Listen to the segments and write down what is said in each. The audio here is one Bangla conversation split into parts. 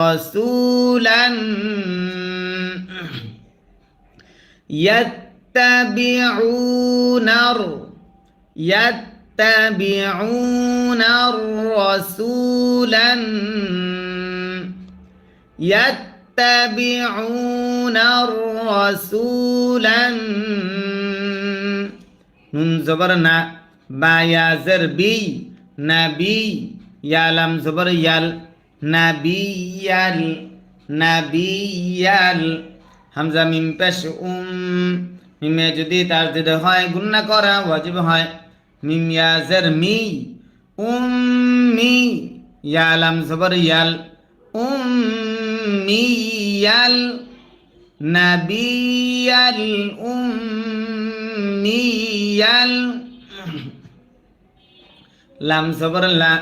رسولا يتبعون يتبعون الرسول يتبعون الرسول نون زبرنا با يا زربي نبي يا لم زبر يال নাবিয়াল নাবিয়াল হামজা মিম পেশ উম মিমে যদি তার দিতে হয় গুন্না করা ওয়াজিব হয় মিম ইয়াজের মি উম উম্মি ইয়ালাম জবর ইয়াল উম্মিয়াল নাবিয়াল উম্মিয়াল লাম সবর লা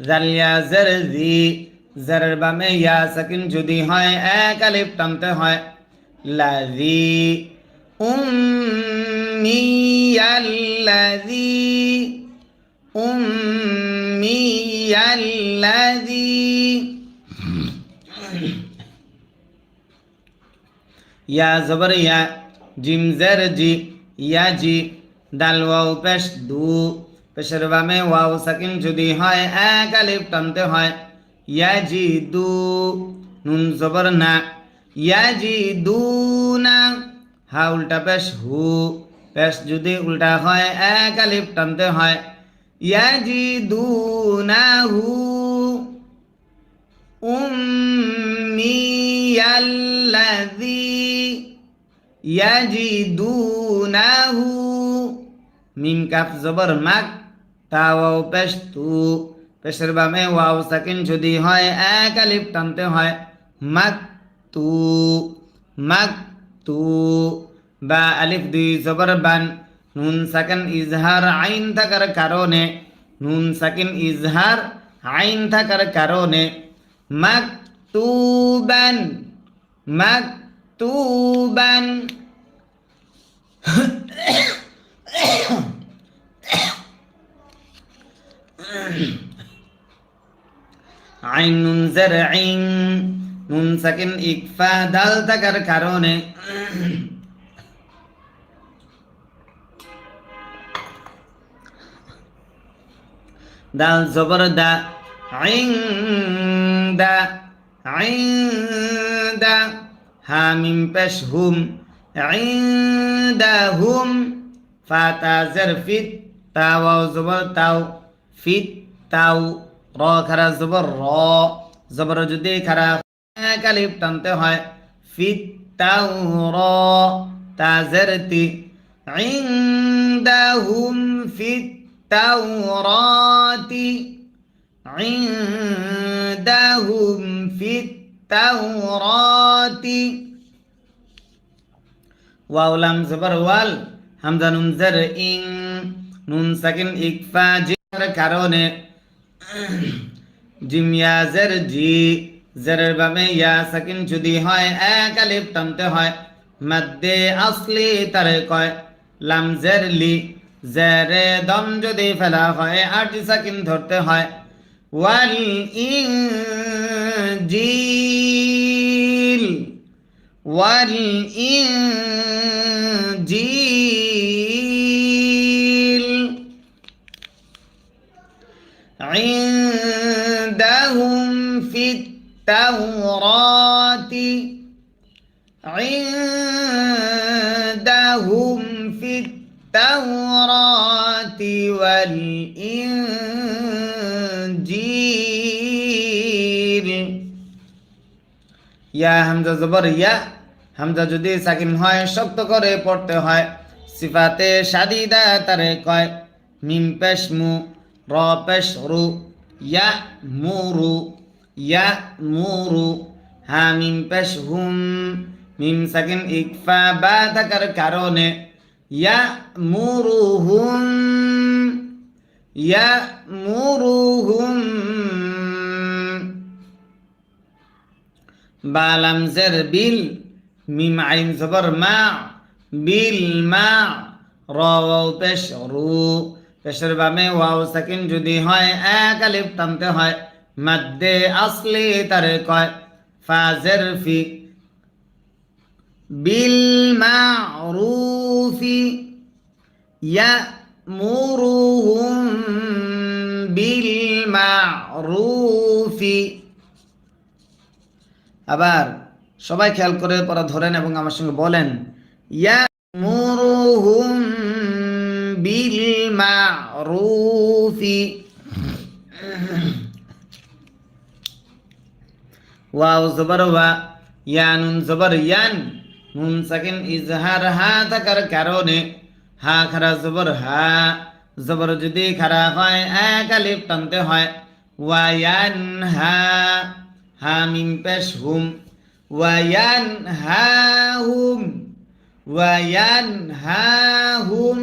জাল ইয়া জার জি জারের বামে ইয়া সাকিন যদি হয় এক আলিফ টানতে হয় লা জি উম্মিয়াল্লাযী উম্মিয়াল্লাযী ইয়া জবর ইয়া জিম জের জি ইয়া জি দাল ওয়াও পেশ দু পেশের বামে ওয়াও সাকিন যদি হয় এক আলিফ টানতে হয় ইয়াজিদু নুন জবর না ইয়াজি দু না হা, উল্টা পেশ, হু। পেশ যদি উল্টা হয়, এক আলিফ টানতে হয়। ইয়াজিদুনাহু উম্মিয়াল্লাযী ইয়াজিদুনাহু মিম কাপ জবর মাক তাওয়াও পেশ তু। পেশের বামে ওয়াও সাকিন যদি হয়, এক আলিফ টানতে হয়। মাক তু মাক তু, বা আলিফ দুই জবর বান। নুন সাকিন ইজহার আইন থাকার কারণে, নুন সাকিন ইজহার আইন থাকার কারণে। মাকতুবান মাকতুবান আইন নুন জার আইন, নুন সাকিন ইকফা দাল থাকার কারণে। দাল জবর দা, আইন দা আইন দা, হামিম পেশ হুম, আইন ফাতা জার ফিত তাওয়াও জবর তাও, ফিত তাও। র খারা জবর র জবর যদি খারা এক আলিফ টানতে হয় ফিত তাও র তাজের তি عندهم في التوراة عندهم في التوراة واو لام زبر وال হামজা নুন জার ইং নুন সাকিন ইকফা জির কারণে জিম ইয়া জি, জারের বামে ইয়া সাকিন যদি হয়, এক আলিফ টানতে হয়। মধ্যে আসলি তারে কয়, লাম জার লি, জারে দম যদি ফেলা হয়, আট সাকিন ধরতে হয়। ওয়াল ইনজিল ওয়াল ইনজিল। في التوراة عندهم في التوراة والإنجيل ইয়া হামজা জবর ইয়া হামজা যদি সাকিন হয় শক্ত করে পড়তে হয় সিফাতে সাদিদা তারে কয় মিম পেশ মু র পেশ রু ইয়া মুরু মুরু হা মিম পেশ হুম মিম সাকিন থাকার কারণে ইয়া মুরু হুম ইয়া মুরু হুম বালাম বিল মিম আইন মা বিল মা র পেশ রু পেশের বামে যদি হয় এক আলিফ টানতে হয় মাদ্দে আসলি তারে কয় ফাজের ফি বিল মারুফি يأمرهم بالمعروف আবার সবাই খেয়াল করে পড়া ধরেন এবং আমার সঙ্গে বলেন ইয়ামুরুহুম বিল ওয়াও জবর ওয়া ইয়া নুন জবর ইয়ান নুন সাকিন ইজহার হা থাকার কারণে হা খারা জবর হা জবর যদি খারা হয় এক আলিফ টানতে হয় ওয়ায়ান হা হা মিম পেশ হুম ওয়ায়ান হা হুম ওয়ায়ান হা হুম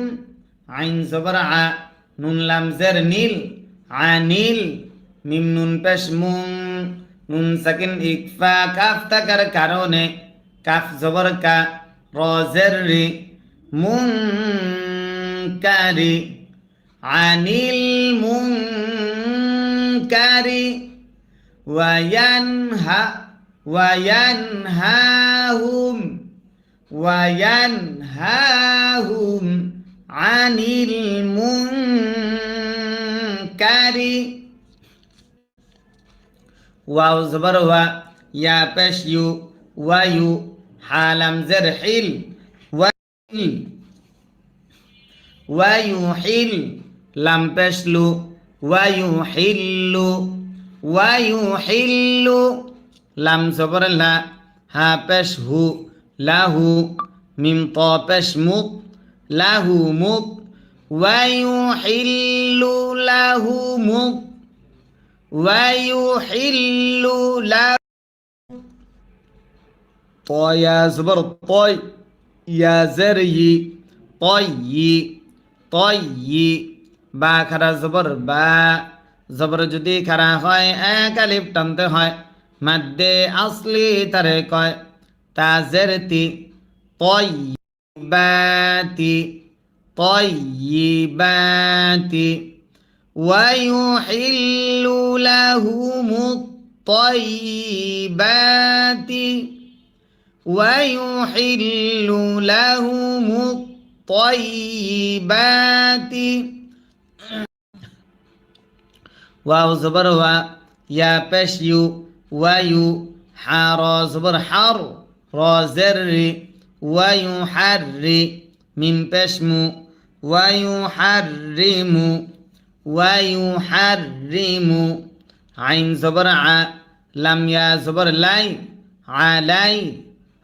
আইন জবর আ নুন লাম জের নীল আনিল মিম নুন পেশ মুং নুন সাকিন ইকফা, কাফ থাকার কারণে, কাফ জবর কা, রজের রি, মুনকারি, আনিল মুনকারি, ওয়ায়ানহা, ওয়ায়ানহাহুম ওয়ায়ানহাহুম, আনিল মুনকারি। ওয়াও জবর ওয়া ইয়া পেশ ইউ ওয়ায়ু হালাম জের হিল ওয়াইল ওয়ায়ুহিল লাম পেশ লু ওয়ায়ুহিল্লু ওয়ায়ুহিল্লু লাম জবর লা হা পেশ হু লাহু মিম ত পেশ মুক লাহু মুক ওয়ায়ুহিল্লু লাহু মুক ويحل له طي يا زبر طي يا زري طي طي বা খারা জবর বা জবর যদি খারা হয় এক আলিফ টানতে হয় মাদ্দে আসলি তারে কয় তাজের তি তয়্যিবাতি তয়্যিবাতি ويحل لهم الطيبات ويحل لهم الطيبات. واو زبر و يا بشيو ويو حار زبر حر را زر ويحر من بشمو ويحرم ويحرم عين زبر ع لم يا زبر لاي علي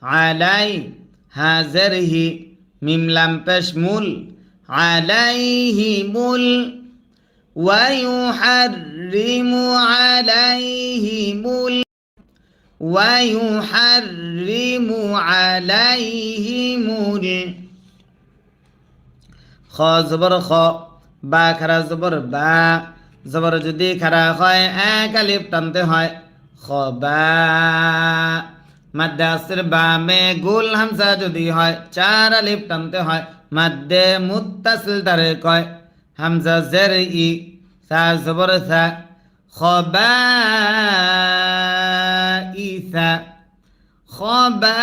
علي هازره ميم لم بشمل عليه مل. ويحرم عليهم ال ويحرم عليهم ال خ زبر خ. বা খারা জবর বা, জবর যদি খারা হয়, এক আলিফ টানতে হয়। খবা মাদ্দে আসর বামে গুল হামসা যদি হয়, চার আলিফ টানতে হয়। মাদ্দে মুত্তাসিল তারে কয়, হামজা জের ই, সা জবর সা খবা ইসা খবা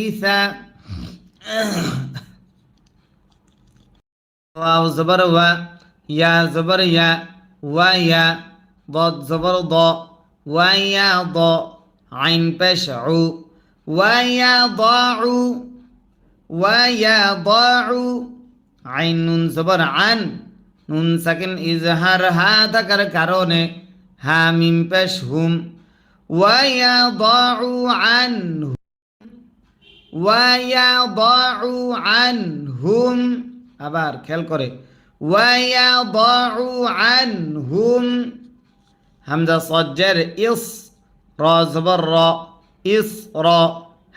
ইসা واو زبر و يا زبر يا ويا ضاد زبر ضاء ويا ضاء عين بشع عو ويا ضاع ويا ضاع عين نون زبر عن نون ساكن إظهار ها ذكر كارونه ها ميم بش هم ويا ضاع عنه ويا ضاع عنهم আবার খেয়াল করে। আনহুম, হামজা সজ্জের ইস, র জবর র, ইস র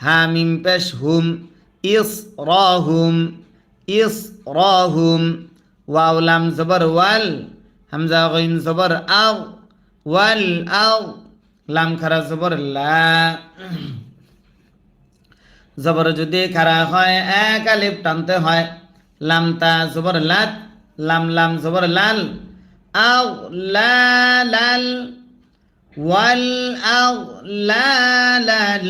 হা মিম পেশ হুম, ইস রহুম ইস রহুম ওয়াও লাম জবর ওয়াল, হামজা গইন জবর আও, ওয়াল আও, লাম খারা জবর লা। জবর যদি খারা হয়, এক আলিফ টানতে হয়। লামতা জবর লাত লাম লাম জবর লাল আও লাল ওয়াল আও লাল।